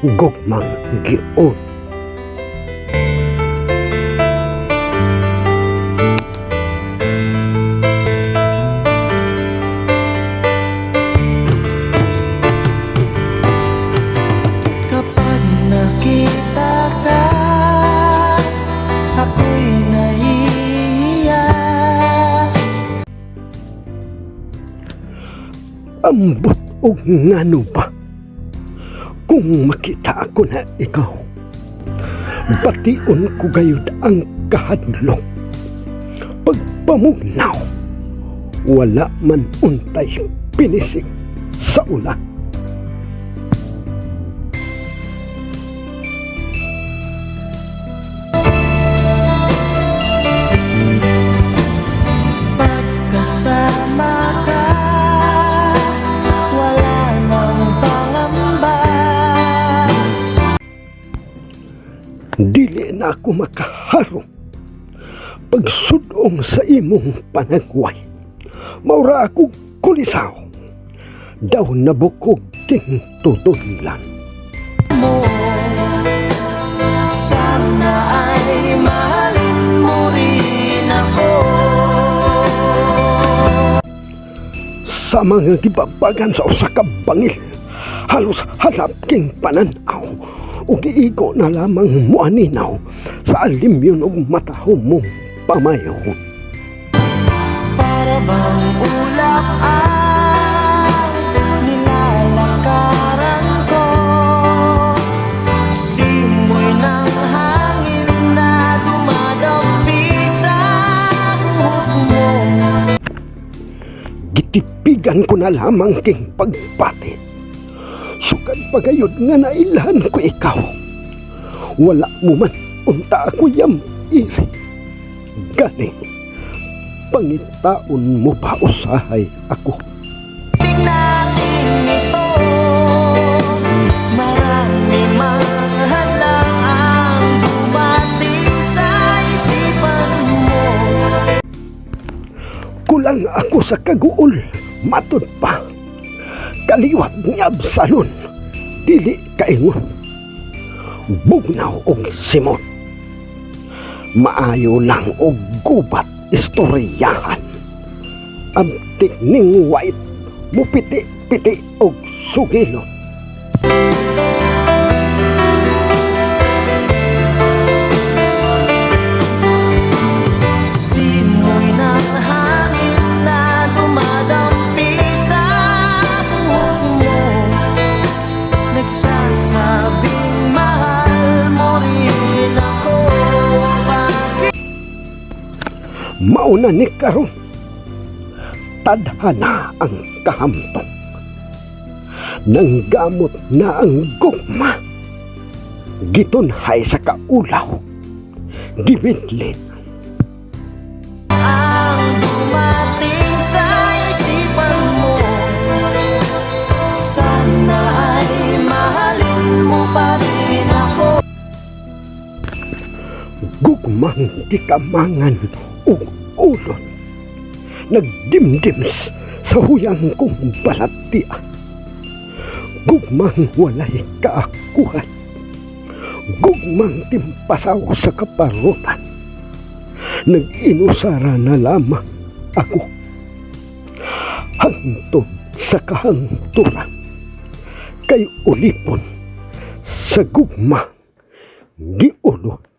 gugmang gion. Kapag nakita ka Ako'y nahihiya Ambot og ngano ba? Kung makita ako na ikaw, bation ko gayud ang kahadlok. Pagpamugnaw, wala man untay pinisik sa ulan. Pagkasama Dili na ako makaharong pagsudong sa imong panagway. Maura ako kulisaw. Daw nabukog king tutudlan. mo Sana ay mahalin mo rin ako Sa mga gibabagan sa usa ka bangil, halos halap king pananaw. Ug giigo na lamang muaninaw sa alimyon ug matahom mong pamayahon. Para bang ulap ang nilalakaran ko Simoy ng hangin na dumadampi sa buhok mo Gitipigan ko na lamang king Sukad pagayod nga nailahan ko ikaw. Wala mo man unta ako yam iri. Galing, pangitaon mo pa usahay ako. Kulang ako sa kaguol, matod pa. Kaliwat ni Absalon, dili kaingon. Bugnaw og simon. Maayo lang og gubat istoryahan. Amtik ning white, mupiti-piti og sugilon. Mauna ni karon. Tadhana ang kahamtong. Nanggamot na ang gugma. Gitunhay sa kaulaw. Gibidlit ang dumating sa isipan mo Sana ay mahalin mo pa rin ako gugmang gikamangan ug ulon. Nagdimdims sa huyang kong balatia. Gugmang walay kaakuhan. Gugmang timpasaw sa kaparutan. Nag-inusara na lamang ako. Hangtod sa kahangturan. Kay ulipon sa gugmang giulot.